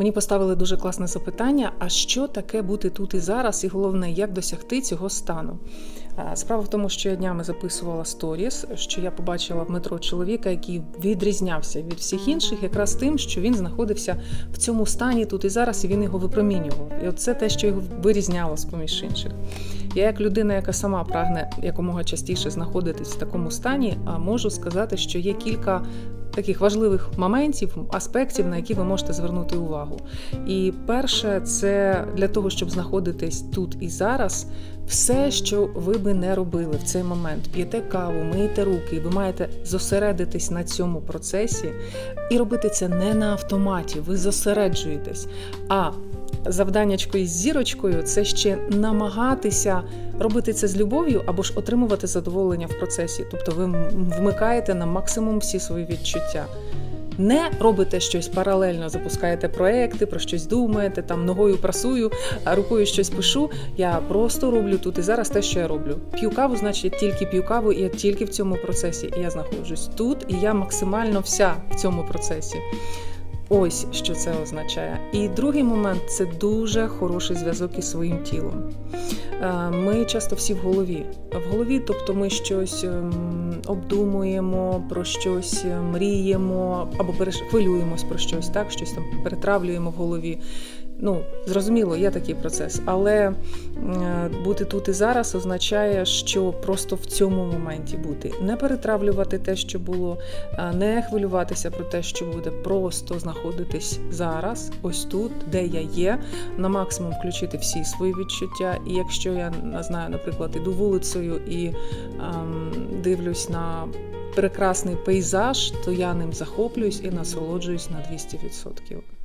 Мені поставили дуже класне запитання: а що таке бути тут і зараз, і головне, як досягти цього стану? Справа в тому, що я днями записувала сторіс, що я побачила в метро чоловіка, який відрізнявся від всіх інших, якраз тим, що він знаходився в цьому стані тут і зараз, і він його випромінював. І от це те, що його вирізняло з поміж інших. Я, як людина, яка сама прагне якомога частіше знаходитись в такому стані, а можу сказати, що є кілька таких важливих моментів, аспектів, на які ви можете звернути увагу. І перше, це для того, щоб знаходитись тут і зараз, все, що ви би не робили в цей момент, п'єте каву, миєте руки, ви маєте зосередитись на цьому процесі і робити це не на автоматі, ви зосереджуєтесь. А завданнячко із зірочкою це ще намагатися робити це з любов'ю або ж отримувати задоволення в процесі. Тобто ви вмикаєте на максимум всі свої відчуття. Не робите щось паралельно, запускаєте проекти, про щось думаєте, там ногою прасую, а рукою щось пишу. Я просто роблю тут і зараз те, що я роблю. П'ю каву, значить, я тільки п'ю каву, і я тільки в цьому процесі. І я знаходжусь тут, і я максимально вся в цьому процесі. Ось що це означає. І другий момент це дуже хороший зв'язок із своїм тілом. Е, Ми часто всі в голові. В голові, тобто ми щось ем, обдумуємо, про щось е, мріємо або хвилюємось про щось, так, щось там перетравлюємо в голові. Ну, зрозуміло, є такий процес, але е, бути тут і зараз означає, що просто в цьому моменті бути, не перетравлювати те, що було, е, не хвилюватися про те, що буде, просто знаходитись зараз, ось тут, де я є, на максимум включити всі свої відчуття. І якщо я не знаю, наприклад, іду вулицею і ем, дивлюсь на прекрасний пейзаж, то я ним захоплююсь і насолоджуюсь на 200%.